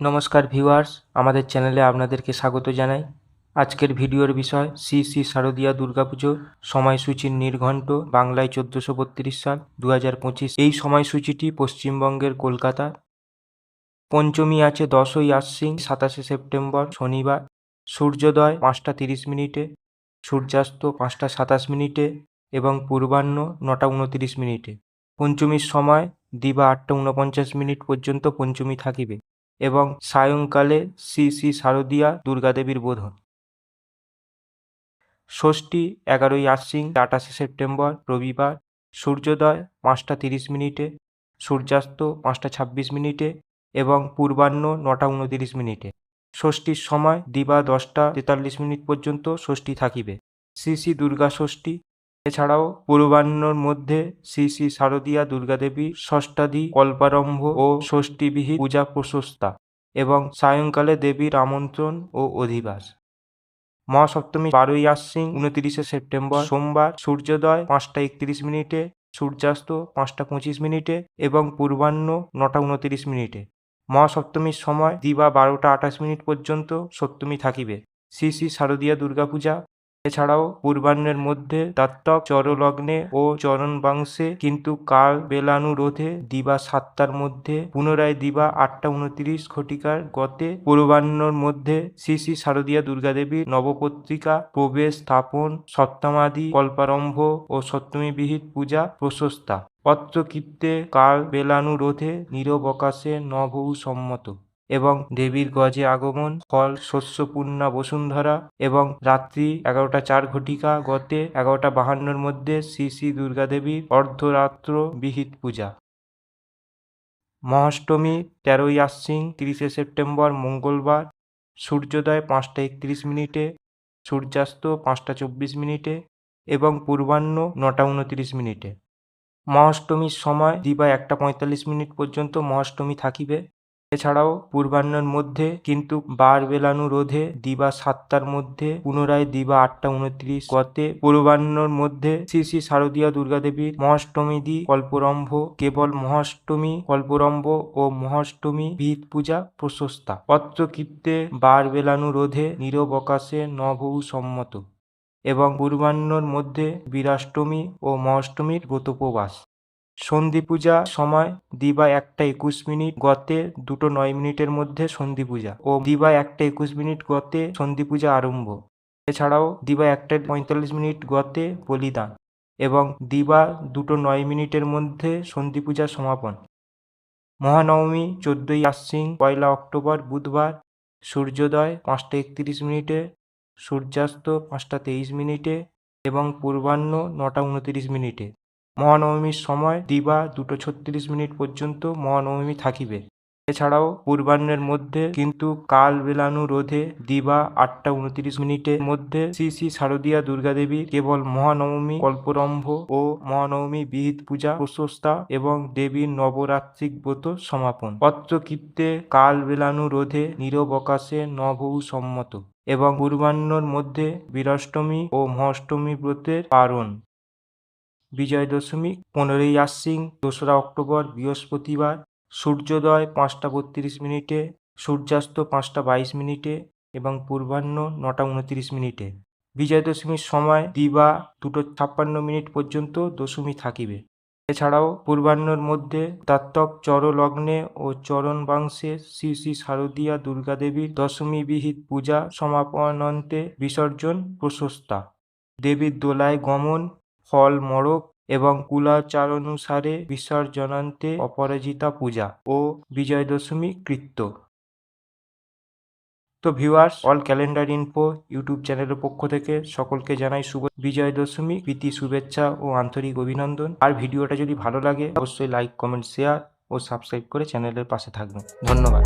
নমস্কার ভিউয়ার্স, আমাদের চ্যানেলে আপনাদেরকে স্বাগত জানাই। আজকের ভিডিওর বিষয় শ্রী শ্রী শারদীয়া দুর্গাপুজো সময়সূচির নির্ঘণ্ট, বাংলায় চোদ্দোশো বত্রিশ সাল দু হাজার পঁচিশ। এই সময়সূচিটি পশ্চিমবঙ্গের কলকাতা। পঞ্চমী আছে দশই আশ্বিন, সাতাশে সেপ্টেম্বর, শনিবার। সূর্যোদয় পাঁচটা তিরিশ মিনিটে, সূর্যাস্ত পাঁচটা সাতাশ মিনিটে এবং পূর্বাহ্ন নটা উনতিরিশ মিনিটে। পঞ্চমীর সময় দিবা আটটা উনপঞ্চাশ মিনিট পর্যন্ত পঞ্চমী থাকিবে। এবং সায়ংকালে শ্রী শ্রী শারদীয়া দুর্গাদেবীর বোধন। ষষ্ঠী, এগারোই আশ্বিন আটাশে সেপ্টেম্বর, রবিবার, সূর্যোদয় পাঁচটা তিরিশ মিনিটে, সূর্যাস্ত পাঁচটা ছাব্বিশ মিনিটে এবং পূর্বাহ্ন নটা উনতিরিশ মিনিটে। ষষ্ঠীর সময় দিবা দশটা তেতাল্লিশ মিনিট পর্যন্ত ষষ্ঠী থাকিবে। শ্রী শ্রী দুর্গা ষষ্ঠী এছাড়াও পূর্বাহ্নর মধ্যে শ্রী শ্রী শারদীয়া দুর্গাদেবী, ষষ্ঠাদি, কল্পারম্ভ ও ষষ্ঠীবিহিত পূজা প্রশস্তা এবং সায়ংকালে দেবীর আমন্ত্রণ ও অধিবাস। মহাসপ্তমী বারোই আশ্বিন উনতিরিশে সেপ্টেম্বর সোমবার সূর্যোদয় পাঁচটা একত্রিশ মিনিটে, সূর্যাস্ত পাঁচটা পঁচিশ মিনিটে এবং পূর্বাহ্ন নটা উনতিরিশ মিনিটে। মহাসপ্তমীর সময় দিবা বারোটা আঠাশ মিনিট পর্যন্ত সপ্তমী থাকিবে। শ্রী শ্রী শারদীয়া দুর্গাপূজা এছাড়াও পূর্বাহ্নের মধ্যে দাত্তক, চরলগ্নে ও চরণ চরণবাংশে কিন্তু কাল বেলানুরোধে দিবা সাতটার মধ্যে, পুনরায় দিবা আটটা উনত্রিশ ঘটিকার গতে পূর্বাহ্নর মধ্যে শ্রী শ্রী শারদীয়া দুর্গাদেবীর নবপত্রিকা, প্রবেশ স্থাপন, সপ্তমাদি, কল্পারম্ভ ও সপ্তমী বিহিত পূজা প্রশস্তা। পত্রকীর্তে কাল বেলানুরোধে নিরবকাশে নভৌ সম্মত। এবং দেবীর গজে আগমন, ফল শস্যপূর্ণা বসুন্ধরা এবং রাত্রি এগারোটা চার ঘটিকা, গতে এগারোটা বাহান্নর মধ্যে শ্রী শ্রী দুর্গাদেবীর অর্ধরাত্র বিহিত পূজা। মহাষ্টমী, তেরোই আশ্বিন, তিরিশে সেপ্টেম্বর, মঙ্গলবার, সূর্যোদয় পাঁচটা একত্রিশ মিনিটে, সূর্যাস্ত পাঁচটা চব্বিশ মিনিটে এবং পূর্বাহ্ন নটা উনত্রিশ মিনিটে। মহাষ্টমীর সময় দিবা একটা পঁয়তাল্লিশ মিনিট পর্যন্ত মহাষ্টমী থাকিবে। এছাড়াও পূর্বাহ্নের মধ্যে কিন্তু বার বেলানু রোধে দিবা সাতটার মধ্যে, পুনরায় দিবা আটটা উনত্রিশ গতে, পূর্বাহ্নর মধ্যে শ্রী শ্রী শারদীয়া দুর্গাদেবীর মহাষ্টমী দি কল্পরম্ভ, কেবল মহাষ্টমী, কল্পরম্ভ ও মহাষ্টমী বিহিত পূজা প্রশস্তা। পত্রকীর্তে বার বেলানু রোধে নিরবকাশে নভৌ সম্মত এবং পূর্বাহ্নর মধ্যে বীরাষ্টমী ও মহাষ্টমীর ব্রতোপবাস। সন্ধি পূজা সময় দিবা একটা একুশ মিনিট, গতে দুটো নয় মিনিটের মধ্যে সন্ধি পূজা ও দিবা একটা একুশ মিনিট, গতে সন্ধি পূজা আরম্ভ। এছাড়াও দিবা একটা পঁয়তাল্লিশ মিনিট, গতে বলিদান এবং দিবা দুটো নয় মিনিটের মধ্যে সন্ধি পূজা সমাপন। মহানবমী চোদ্দোই আশ্বিন, পয়লা অক্টোবর, বুধবার, সূর্যোদয় পাঁচটা একত্রিশ মিনিটে, সূর্যাস্ত পাঁচটা তেইশ মিনিটে এবং পূর্বাহ্ন নটা উনতিরিশ মিনিটে। মহানবমীর সময় দিবা দুটো ছত্রিশ মিনিট পর্যন্ত মহানবমী থাকিবে। এছাড়াও পূর্বাহ্নের মধ্যে কিন্তু কাল বেলানু রোধে দিবা আটটা উনত্রিশ মিনিটের মধ্যে শ্রী শ্রী শারদীয়া দুর্গাদেবী কেবল মহানবমী, কল্পরম্ভ ও মহানবমী বিহিত পূজা, প্রশস্তা এবং দেবীর নবরাত্রিক ব্রত সমাপন। পত্রকীর্তে কাল বেলানু রোধে নিরবকাশে নভৌ সম্মত এবং পূর্বাহ্নর মধ্যে বীরাষ্টমী ও মহাষ্টমী ব্রতের পারণ। বিজয় দশমী পনেরোই আশ্বিন, দোসরা অক্টোবর, বৃহস্পতিবার, সূর্যোদয় পাঁচটা বত্রিশ মিনিটে, সূর্যাস্ত পাঁচটা বাইশ মিনিটে এবং পূর্বাহ্ন নটা উনত্রিশ মিনিটে। বিজয় দশমীর সময় দিবা দুটো ছাপ্পান্ন মিনিট পর্যন্ত দশমী থাকিবে। এছাড়াও পূর্বাহ্নর মধ্যে দাত্তক চরলগ্নে ও চরণ চরণবাংশে শ্রী শ্রী শারদীয়া দুর্গাদেবীর দশমী বিহিত পূজা সমাপনান্তে বিসর্জন প্রশস্তা। দেবীর দোলায় গমন ফল, মড়ক এবং কুলাচারানুসারে বিসর্জনান্তে অপরাজিতা পূজা ও বিজয় দশমী কৃত্য। তো viewers, all calendar info YouTube চ্যানেলের পক্ষ থেকে সকলকে জানাই শুভ বিজয় দশমী প্রীতি, শুভেচ্ছা ও আন্তরিক অভিনন্দন। আর ভিডিওটা যদি ভালো লাগে, অবশ্যই লাইক, কমেন্ট, শেয়ার ও সাবস্ক্রাইব করে চ্যানেলের পাশে থাকবেন। ধন্যবাদ।